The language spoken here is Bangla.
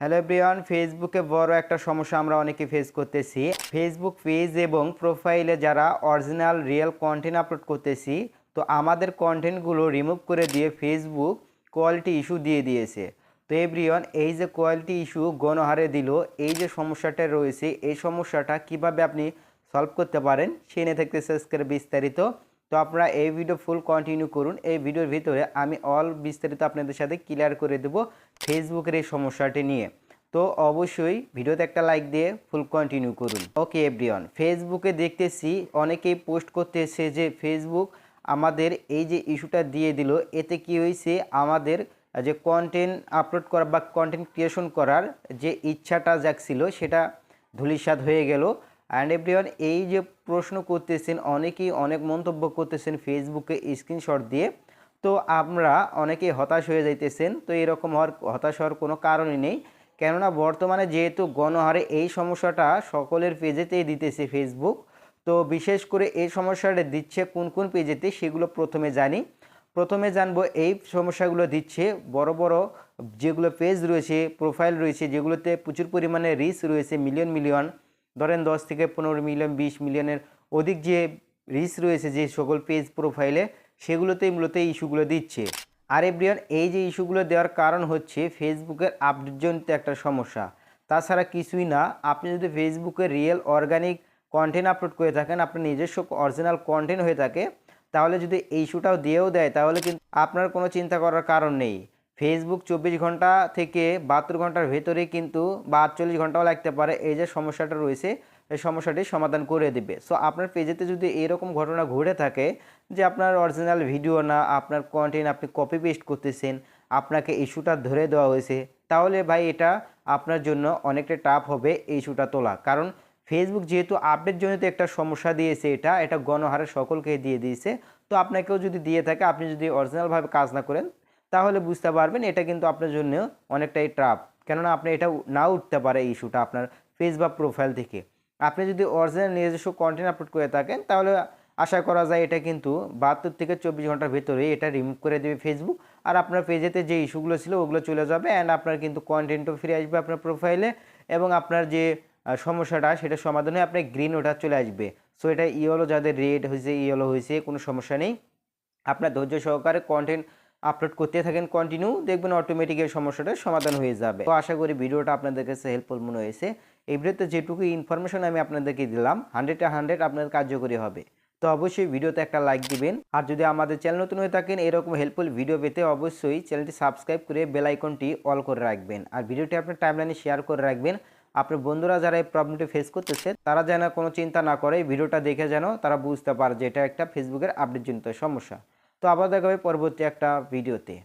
হ্যালো এভরিওয়ান ফেসবুকে বড় একটা সমস্যা আমরা অনেকে ফেস করতেছি। ফেসবুক পেজ এবং প্রোফাইলে যারা অরিজিনাল রিয়েল কন্টেন্ট আপলোড করতেছি, তো আমাদের কন্টেন্টগুলো রিমুভ করে দিয়ে ফেসবুক কোয়ালিটি ইস্যু দিয়ে দিয়েছে। তো এভরিওয়ান এই যে কোয়ালিটি ইস্যু গণহারে দিল, এই যে সমস্যাটা রয়েছে, এই সমস্যাটা কীভাবে আপনি সলভ করতে পারেন, সে নিয়ে থাকতে সাবস্ক্রাইব বিস্তারিত। তো আপনারা এই ভিডিও ফুল কন্টিনিউ করুন। এই ভিডিওর ভিতরে আমি অল বিস্তারিত আপনাদের সাথে ক্লিয়ার করে দেব ফেসবুকের এই সমস্যাটি নিয়ে। তো অবশ্যই ভিডিওতে একটা লাইক দিয়ে ফুল কন্টিনিউ করুন। ওকে এভরিওয়ান ফেসবুকে দেখতেছি অনেকেই পোস্ট করতেছে যে ফেসবুক আমাদের এই যে ইস্যুটা দিয়ে দিল, এতে কি হয়েছে? আমাদের যে কন্টেন্ট আপলোড করা বা কন্টেন্ট ক্রিয়েশন করার যে ইচ্ছাটা জাগছিল, সেটা ধূলিসাৎ হয়ে গেল। অ্যান্ড এভরিওয়ান এই যে প্রশ্ন করতেছেন, অনেকেই অনেক মন্তব্য করতেছেন ফেসবুকে স্ক্রিনশট দিয়ে। তো আমরা অনেকেই হতাশ হয়ে যাইতেছেন, তো এরকম হওয়ার, হতাশ হওয়ার কোনো কারণই নেই। কেননা বর্তমানে যেহেতু গণহারে এই সমস্যাটা সকলের পেজেতেই দিতেছে ফেসবুক তো বিশেষ করে এই সমস্যাটা দিচ্ছে কোন কোন পেজেতে সেগুলো প্রথমে জানি। প্রথমে জানব এই সমস্যাগুলো দিচ্ছে বড় বড় যেগুলো পেজ রয়েছে প্রোফাইল রয়েছে, যেগুলোতে প্রচুর পরিমাণে রিচ রয়েছে মিলিয়ন মিলিয়ন ধরেন দশ থেকে পনেরো মিলিয়ন, বিশ মিলিয়নের অধিক যে রিচ রয়েছে, যে সকল পেজ প্রোফাইলে সেগুলোতেই মূলত এই ইস্যুগুলো দিচ্ছে। আর এভরিয়ান এই যে ইস্যুগুলো দেওয়ার কারণ হচ্ছে ফেসবুকের আপডেটজনিত একটা সমস্যা। তাছাড়া কিছুই না, আপনি যদি ফেসবুকে রিয়েল অর্গানিক কন্টেন্ট আপলোড করে থাকেন, আপনার নিজস্ব অরিজিনাল কন্টেন্ট হয়ে থাকে, তাহলে যদি এই ইস্যুটাও দিয়েও দেয়, তাহলে কিন্তু আপনার কোনো চিন্তা করার কারণ নেই। ফেসবুক চব্বিশ ঘণ্টা থেকে বাহাত্তর ঘণ্টার ভেতরে কিন্তু বা আটচল্লিশ ঘন্টাও লাগতে পারে। এই যে সমস্যাটা রয়েছে, এই সমস্যাটি সমাধান করে দিবে। সো আপনার পেজেতে যদি এরকম ঘটনা ঘটে থাকে যে আপনার অরিজিনাল ভিডিও না, আপনার কন্টেন্ট আপনি কপি পেস্ট করতেছেন, আপনাকে ইস্যুটা ধরে দেওয়া হয়েছে, তাহলে ভাই এটা আপনার জন্য অনেকটা টাফ হবে ইস্যুটা তোলা। কারণ ফেসবুক যেহেতু আপডেট জনিত একটা সমস্যা দিয়েছে এটা এটা গণহারে সকলকে দিয়ে দিয়েছে। তো আপনাকেও যদি দিয়ে থাকে, আপনি যদি অরিজিনালভাবে কাজ না করেন তাহলে বুঝতে পারবেন এটা কিন্তু আপনার জন্য অনেকটাই ট্রাপ কেননা আপনি এটা না উঠতে পারে ইস্যুটা আপনার ফেস বা প্রোফাইল থেকে। আপনি যদি অরিজিনাল নিজস্ব কন্টেন্ট আপলোড করে থাকেন, তাহলে আশা করা যায় এটা কিন্তু বাহাত্তর থেকে চব্বিশ ঘণ্টার ভেতরে এটা রিমুভ করে দেবে ফেসবুক আর আপনার পেজেতে যে ইস্যুগুলো ছিল, ওগুলো চলে যাবে অ্যান্ড আপনার কিন্তু কন্টেন্টও ফিরে আসবে আপনার প্রোফাইলে এবং আপনার যে সমস্যাটা সেটা সমাধান হয়ে আপনার গ্রিন ওটা চলে আসবে। সো এটা ইয়েলো যাদের রেড হয়েছে ইয়েলো হয়েছে কোনো সমস্যা নেই। আপনার ধৈর্য সহকারে কন্টেন্ট আপলোড করতে থাকেন কন্টিনিউ দেখবেন অটোমেটিক এই সমস্যাটার সমাধান হয়ে যাবে। তো আশা করি ভিডিওটা আপনাদের কাছে হেল্পফুল মনে হয়েছে। এই ভিডিওতে যেটুকু ইনফরমেশন আমি আপনাদেরকে দিলাম হান্ড্রেডে হান্ড্রেড আপনার কার্যকরী হবে। তো অবশ্যই ভিডিওতে একটা লাইক দিবেন। আর যদি আমাদের চ্যানেল নতুন হয়ে থাকেন, এরকম হেল্পফুল ভিডিও পেতে অবশ্যই চ্যানেলটি সাবস্ক্রাইব করে বেল আইকনটি অল করে রাখবেন। আর ভিডিওটি আপনার টাইমলাইনে শেয়ার করে রাখবেন। আপনার বন্ধুরা যারা এই প্রবলেমটি ফেস করতেছে, তারা যেন কোনো চিন্তা না করে ভিডিওটা দেখে যেন তারা বুঝতে পারে যে এটা একটা ফেসবুকের আপডেটজনিত সমস্যা। তো আবার দেখা হবে পরবর্তী একটা ভিডিওতে।